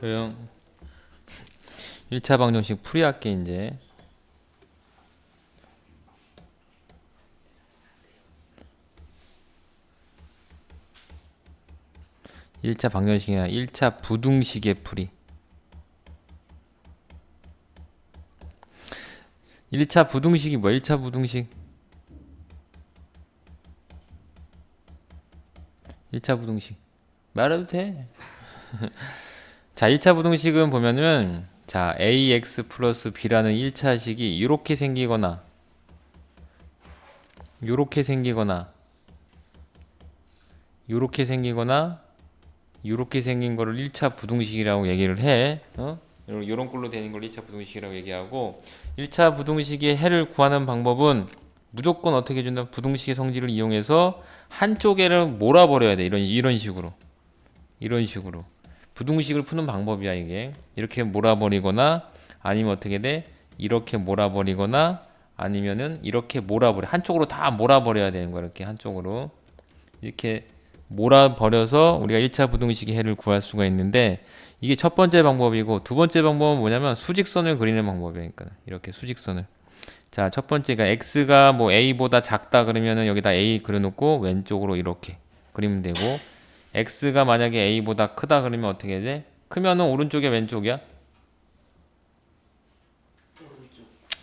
조용. 1차 방정식 풀이할게 이제. 일차 방정식이나 1차 부등식의 풀이. 1차 부등식이 뭐야? 1차 부등식? 1차 부등식. 말해도 돼 자, 1차 부등식은 보면은 자, ax 플러스 b라는 1차식이 이렇게 생기거나 요렇게 생기거나 요렇게 생기거나 요렇게 생긴 거를 1차 부등식이라고 얘기를 해. 어? 요런 꼴로 되는 걸 1차 부등식이라고 얘기하고 1차 부등식의 해를 구하는 방법은 무조건 어떻게 준다? 부등식의 성질을 이용해서 한쪽에를 몰아버려야 돼. 이런 이런 식으로. 이런 식으로. 부등식을 푸는 방법이야 이게. 이렇게 몰아버리거나 아니면 어떻게 돼? 이렇게 몰아버리거나 아니면은 이렇게 몰아버려. 한쪽으로 다 몰아버려야 되는 거야 이렇게 한쪽으로. 이렇게 몰아버려서 우리가 1차 부등식의 해를 구할 수가 있는데 이게 첫 번째 방법이고 두 번째 방법은 뭐냐면 수직선을 그리는 방법이니까. 이렇게 수직선을. 자 첫 번째가 x가 뭐 a보다 작다 그러면은 여기다 a 그려놓고 왼쪽으로 이렇게 그리면 되고 x가 만약에 a보다 크다 그러면 어떻게 돼? 크면은 오른쪽에 왼쪽이야?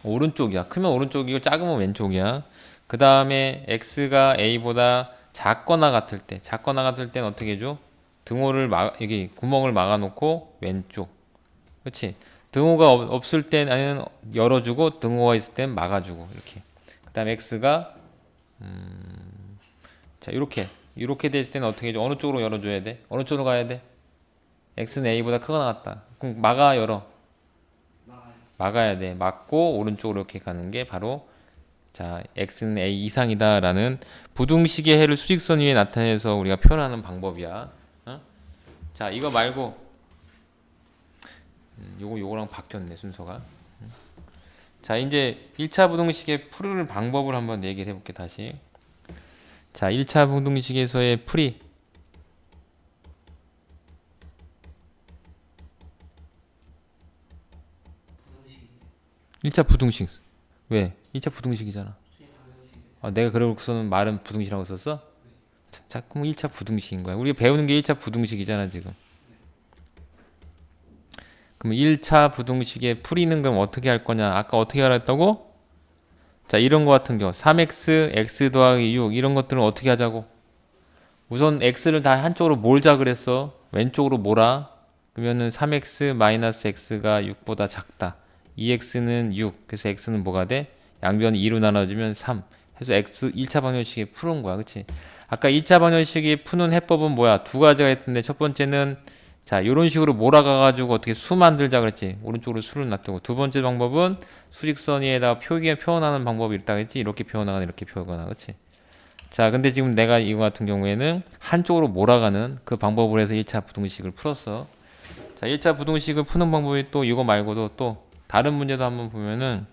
오른쪽 이야. 크면 오른쪽이고 작으면 왼쪽이야. 그 다음에 x가 a보다 작거나 같을 때, 작거나 같을 때는 어떻게 해줘? 등호를 막 여기 구멍을 막아놓고 왼쪽. 그렇지? 등호가 없, 없을 때는 열어주고 등호가 있을 땐 막아주고 이렇게. 그 다음에 x가 음, 자 이렇게 이렇게 됐을 때는 어떻게 해줘? 어느 쪽으로 열어줘야 돼? 어느 쪽으로 가야 돼? x는 a보다 크거나 같다. 그럼 막아 열어. 막아야 돼. 막고 오른쪽으로 이렇게 가는 게 바로 자 x는 a 이상이다라는 부등식의 해를 수직선 위에 나타내서 우리가 표현하는 방법이야. 어? 자 이거 말고 음, 요거 요거랑 바뀌었네 순서가. 음. 자 이제 1차 부등식의 풀을 방법을 한번 얘기를 해볼게 다시. 자 1차 부등식에서의 풀이 부등식. 1차 부등식 왜? 1차 부등식이잖아. 아, 내가 그러고서는 말은 부등식이라고 썼어? 자, 자, 그럼 1차 부등식인 거야. 우리가 배우는 게 1차 부등식이잖아, 지금. 그럼 1차 부등식의 풀이는 그럼 어떻게 할 거냐? 아까 어떻게 했다고? 자, 이런 거 같은 경우 3x, x 더하기 6 이런 것들은 어떻게 하자고? 우선 x를 다 한쪽으로 몰자 그랬어. 왼쪽으로 몰아. 그러면은 3x 마이너스 x가 6보다 작다. 2x는 6. 그래서 x는 뭐가 돼? 양변 2로 나눠주면 3. 해서 x 1차 방정식에 푸는 거야. 그치? 아까 2차 방정식이 푸는 해법은 뭐야? 두 가지가 있던데 첫 번째는 자, 이런 식으로 몰아가 가지고 어떻게 수 만들자 그랬지. 오른쪽으로 수를 놔두고. 두 번째 방법은 수직선 위에다가 표기 표현하는 방법이 있다 그랬지. 이렇게 표현하거나 이렇게 표현하거나. 그치? 자, 근데 지금 내가 이거 같은 경우에는 한쪽으로 몰아가는 그 방법을 해서 1차 부등식을 풀었어. 자, 1차 부등식을 푸는 방법이 또 이거 말고도 또 다른 문제도 한번 보면은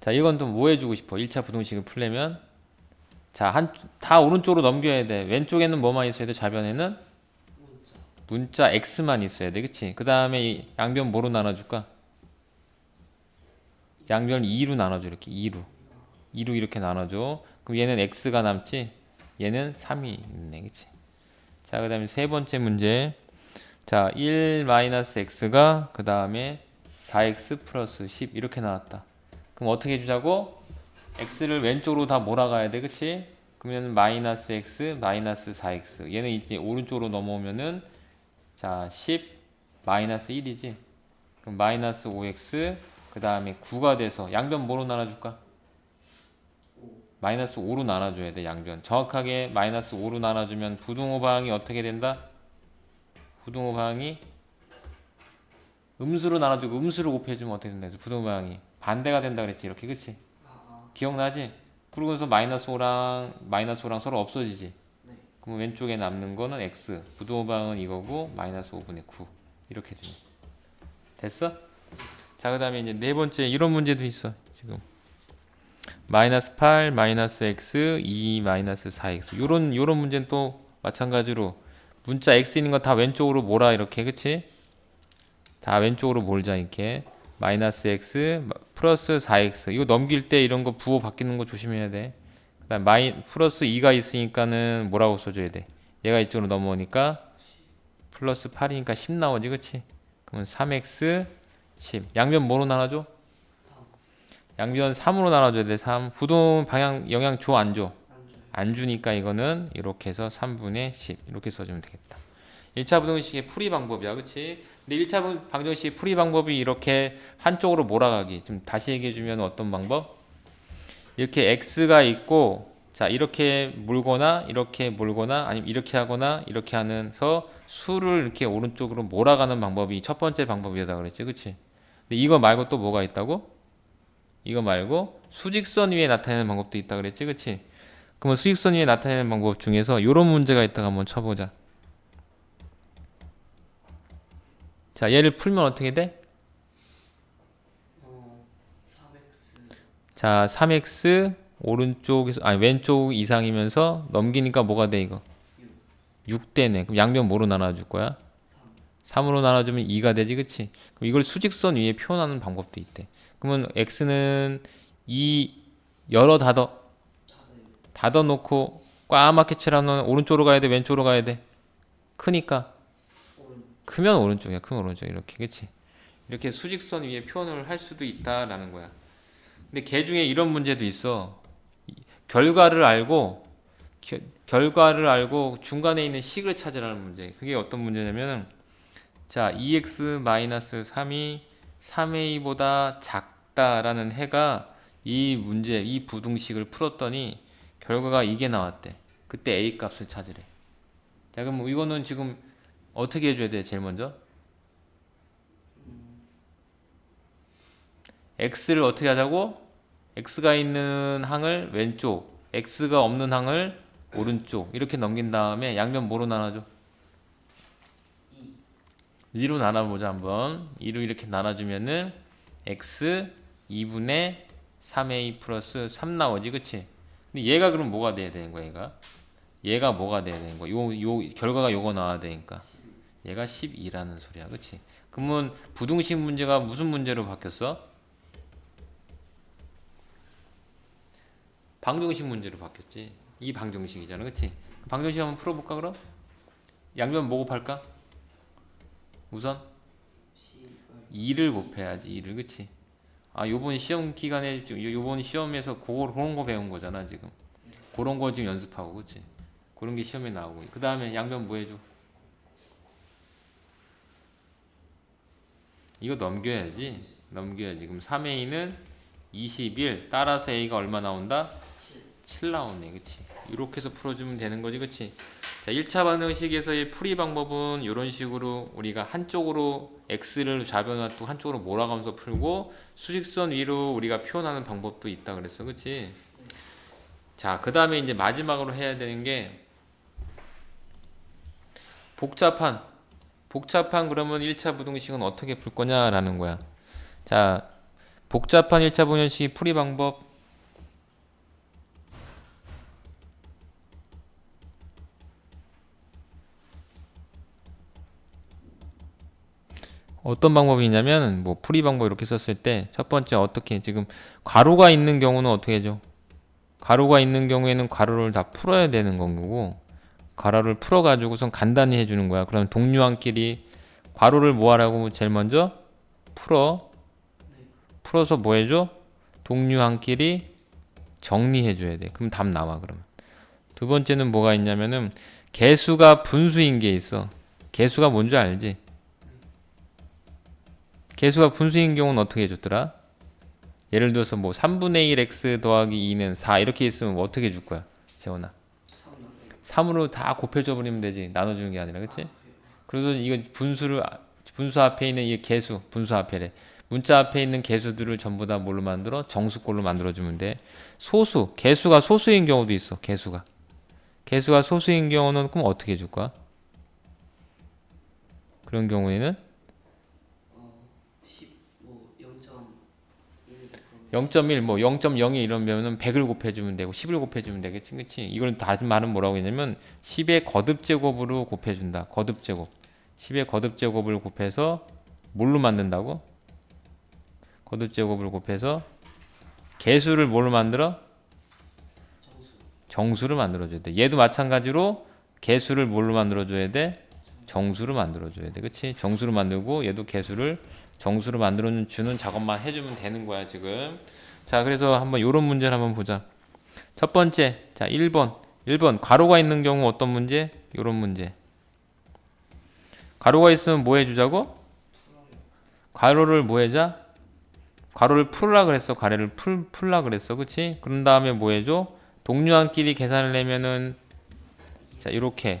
자, 이건 또뭐 해주고 싶어? 1차 부등식을 풀려면 자, 한, 다 오른쪽으로 넘겨야 돼. 왼쪽에는 뭐만 있어야 돼? 좌변에는 문자. 문자 x만 있어야 돼. 그치? 그 다음에 이 양변 뭐로 나눠줄까? 양변 2로 나눠줘. 이렇게 2로. 2로 이렇게 나눠줘. 그럼 얘는 x가 남지? 얘는 3이 있네. 그치? 자, 그 다음에 세 번째 문제. 자, 1 마이너스 x가 그 다음에 4x 플러스 10 이렇게 나왔다. 그럼 어떻게 해주자고? X를 왼쪽으로 다 몰아가야 돼, 그치? 그러면 마이너스 x 마이너스 4x 얘는 이제 오른쪽으로 넘어오면은 자10 마이너스 1이지. 그럼 마이너스 5x 그 다음에 9가 돼서 양변 뭐로 나눠줄까? 마이너스 5로 나눠줘야 돼 양변. 정확하게 마이너스 5로 나눠주면 부등호 방이 어떻게 된다? 부등호 방이 음수로 나눠주고 음수로 곱해주면 어떻게 된다? 그래서 부등호 방이 반대가 된다 그랬지 이렇게 그치? 기억나지? 그러고서 마이너스 5랑 마이너스 5랑 서로 없어지지. 네. 그럼 왼쪽에 남는 거는 x. 부도방은 이거고 마이너스 5분의 9 이렇게 되네. 됐어? 자 그 다음에 이제 네 번째 이런 문제도 있어 지금. 마이너스 8 마이너스 x 2 마이너스 4x 요런 요런 문제는 또 마찬가지로 문자 x 있는 거 다 왼쪽으로 몰아 이렇게 그치? 다 왼쪽으로 몰자 이렇게 마이너스 x 플러스 4x 이거 넘길 때 이런 거 부호 바뀌는 거 조심해야 돼 그다음 마이 플러스 2가 있으니까는 뭐라고 써줘야 돼 얘가 이쪽으로 넘어오니까 플러스 8이니까 10 나오지 그치? 그러면 3x 10 양변 뭐로 나눠줘? 3 양변 3으로 나눠줘야 돼 3 부동 방향 영향 줘 안 줘? 안 주니까 이거는 이렇게 해서 3분의 10 이렇게 써주면 되겠다 1차 부등식의 풀이 방법이야 그치? 근데 1차 방정식 풀이 방법이 이렇게 한쪽으로 몰아가기 좀 다시 얘기해 주면 어떤 방법? 이렇게 x가 있고 자 이렇게 물거나 이렇게 물거나 아니면 이렇게 하거나 이렇게 하면서 수를 이렇게 오른쪽으로 몰아가는 방법이 첫 번째 방법이다 그랬지 그치? 근데 이거 말고 또 뭐가 있다고? 이거 말고 수직선 위에 나타내는 방법도 있다 그랬지 그치? 그러면 수직선 위에 나타내는 방법 중에서 이런 문제가 있다가 한번 쳐보자. 자, 얘를 풀면 어떻게 돼? 어 4x 자, 3x 오른쪽에서 아니 왼쪽 이상이면서 넘기니까 뭐가 돼 이거? 6 되네. 그럼 양변 뭐로 나눠 줄 거야? 3 3으로 나눠 주면 2가 되지, 그치? 그럼 이걸 수직선 위에 표현하는 방법도 있대. 그러면 x는 2 여러 닫어 닫아요 닫아놓고 꽉막게 칠하면 오른쪽으로 가야 돼, 왼쪽으로 가야 돼? 크니까 크면 오른쪽이야. 크면 오른쪽 이렇게 그치? 이렇게 수직선 위에 표현을 할 수도 있다라는 거야. 근데 걔 중에 이런 문제도 있어. 이- 결과를 알고 겨- 결과를 알고 중간에 있는 식을 찾으라는 문제. 그게 어떤 문제냐면은 자 2x-3이 3a보다 작다라는 해가 이 문제 이 부등식을 풀었더니 결과가 이게 나왔대. 그때 a 값을 찾으래. 자 그럼 이거는 지금 어떻게 해줘야 돼? 제일 먼저 x를 어떻게 하자고? x가 있는 항을 왼쪽, x가 없는 항을 오른쪽 이렇게 넘긴 다음에 양변 뭐로 나눠줘? 2 2로 나눠보자 한번 2로 이렇게 나눠주면은 x 2분의 3a 플러스 3 나오지 그치? 근데 얘가 그럼 뭐가 돼야 되는 거야 얘가? 얘가 뭐가 돼야 되는 거야? 요, 요 결과가 요거 나와야 되니까 얘가 12라는 소리야 그치? 그러면 부등식 문제가 무슨 문제로 바뀌었어? 방정식 문제로 바뀌었지 이 방정식이잖아 그치? 방정식 한번 풀어볼까 그럼? 양변 뭐 곱할까? 우선 10 2를 곱해야지 2를 그치 아 요번 시험 기간에 지금 요- 요번 시험에서 그런 거 배운 거잖아 지금 그런 거 지금 연습하고 그치 그런 게 시험에 나오고 그 다음에 양변 뭐 해줘 이거 넘겨야지. 넘겨야지. 그럼 3a는 21 따라서 a가 얼마 나온다? 7 7 나오네. 그치? 이렇게 해서 풀어주면 되는 거지. 그치? 자 1차 방정식에서의 풀이 방법은 이런 식으로 우리가 한쪽으로 x를 좌변 놔두고 한쪽으로 몰아가면서 풀고 수직선 위로 우리가 표현하는 방법도 있다 그랬어. 그치? 자 그 다음에 이제 마지막으로 해야 되는 게 복잡한 복잡한 그러면 1차 부등식은 어떻게 풀 거냐라는 거야 자 복잡한 1차 부등식 풀이 방법 어떤 방법이냐면 뭐 풀이 방법 이렇게 썼을 때 첫 번째 어떻게 지금 괄호가 있는 경우는 어떻게 해줘? 괄호가 있는 경우에는 괄호를 다 풀어야 되는 거고 괄호를 풀어 가지고선 간단히 해주는 거야. 그럼 동류항끼리 괄호를 뭐 하라고 제일 먼저 풀어 풀어서 뭐 해줘? 동류항끼리 정리해 줘야 돼. 그럼 답 나와 그러면. 두 번째는 뭐가 있냐면은 개수가 분수인 게 있어. 개수가 뭔지 알지? 개수가 분수인 경우는 어떻게 해줬더라? 예를 들어서 뭐 3분의 1x 더하기 2는 4 이렇게 있으면 뭐 어떻게 해줄 거야? 재원아 3 나눠요 3으로 다 곱해줘 버리면 되지 나눠주는 게 아니라 그치? 아? 그래서 이거 분수를 분수 앞에 있는 이 개수 분수 앞에래 문자 앞에 있는 개수들을 전부 다 뭘로 만들어? 정수꼴로 만들어주면 돼 소수 개수가 소수인 경우도 있어 개수가 개수가 소수인 경우는 그럼 어떻게 해줄 거야? 그런 경우에는 어, 10, 뭐 0.1 그러면 0.1, 뭐 0.01 이러면은 100을 곱해주면 되고 10을 곱해주면 되겠지, 그치? 이걸 다른 말은 뭐라고 했냐면 10의 거듭제곱으로 곱해준다. 거듭제곱. 10의 거듭제곱을 곱해서 뭘로 만든다고? 거듭제곱을 곱해서 개수를 뭘로 만들어? 정수 정수를 만들어줘야 돼. 얘도 마찬가지로 개수를 뭘로 만들어줘야 돼? 정수로 만들어줘야 돼. 그치? 정수로 만들고 얘도 개수를 정수로 만들어 주는 작업만 해주면 되는 거야, 지금. 자, 그래서 한번 요런 문제를 한번 보자. 첫 번째, 자, 1번. 1번, 가로가 있는 경우 어떤 문제? 요런 문제. 가로가 있으면 뭐 해주자고? 가로를 뭐 해자? 가로를 풀라 그랬어. 가래를 풀, 풀라 그랬어. 그치? 그런 다음에 뭐 해줘? 동류한끼리 계산을 내면은 자 이렇게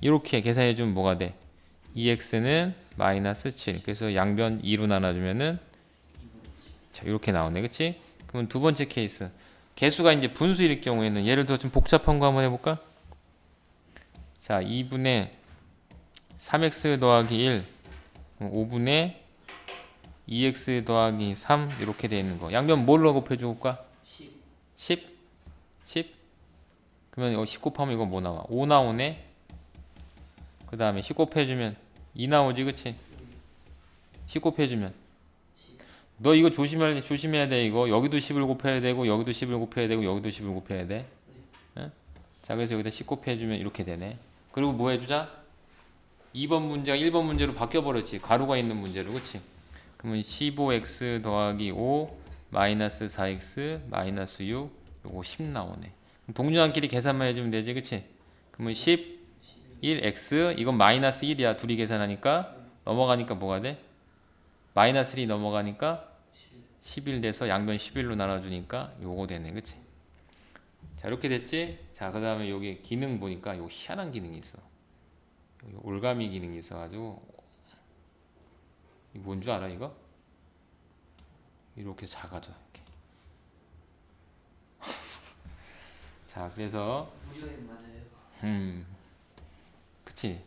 이렇게 계산해 주면 뭐가 돼? 2x는 마이너스 7 그래서 양변 2로 나눠주면은 자 이렇게 나오네 그치? 그러면 두 번째 케이스 개수가 이제 분수일 경우에는 예를 들어 좀 복잡한 거 한번 해볼까? 자 2분의 3x 더하기 1 5분의 2x 더하기 3 이렇게 돼 있는 거 양변 뭘로 곱해줄까? 10 10? 10? 그러면 이거 10 곱하면 이거 뭐 나와? 5 나오네? 그 다음에 10 곱해주면 2 나오지 그치? 10 곱해주면 너 이거 조심해야 돼, 조심해야 돼 이거 여기도 10을 곱해야 되고 여기도 10을 곱해야 되고 여기도 10을 곱해야 돼 응? 자 그래서 여기다 10 곱해주면 이렇게 되네 그리고 뭐 해주자? 2번 문제가 1번 문제로 바뀌어버렸지 가로가 있는 문제로 그치? 그러면 15x 더하기 5 마이너스 4x 마이너스 6 요거 10 나오네. 그럼 동류한끼리 계산만 해주면 되지, 그치? 그러면 10, 1x 이건 마이너스 1이야. 둘이 계산하니까 넘어가니까 뭐가 돼? 마이너스 1이 넘어가니까 11 돼서 양변 11로 나눠주니까 요거 되네, 그치? 자 이렇게 됐지? 자 그 다음에 여기 기능 보니까 요 희한한 기능이 있어. 올가미 기능이 있어가지고 이거 뭔줄 알아 이거? 이렇게 작아져. 이렇게. 자 그래서 음, 그치.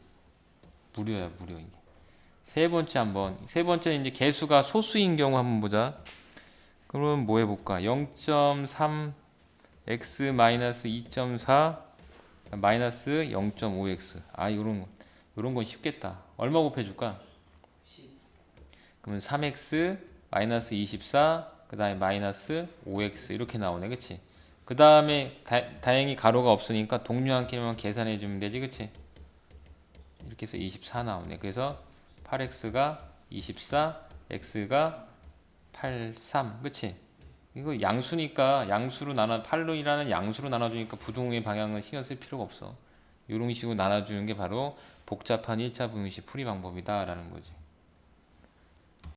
무료야, 무료 이게. 세 번째 한번. 세 번째 이제 개수가 소수인 경우 한번 보자. 그러면 뭐 해볼까? 0.3 x 마이너스 2.4 마이너스 0.5x. 아, 요런 거. 요런 건 쉽겠다. 얼마 곱해줄까? 10 그러면 3x 마이너스 24, 그 다음에 마이너스 5x 이렇게 나오네, 그치? 그 다음에 다행히 가로가 없으니까 동류한끼리만 계산해 주면 되지, 그치? 이렇게 해서 24 나오네. 그래서 8x가 24, x가 83, 그치? 이거 양수니까 양수로 나눠 8로이라는 양수로 나눠주니까 부동의 방향은 신경 쓸 필요가 없어. 이런 식으로 나눠주는 게 바로 복잡한 1차 분식 풀이 방법이다라는 거지.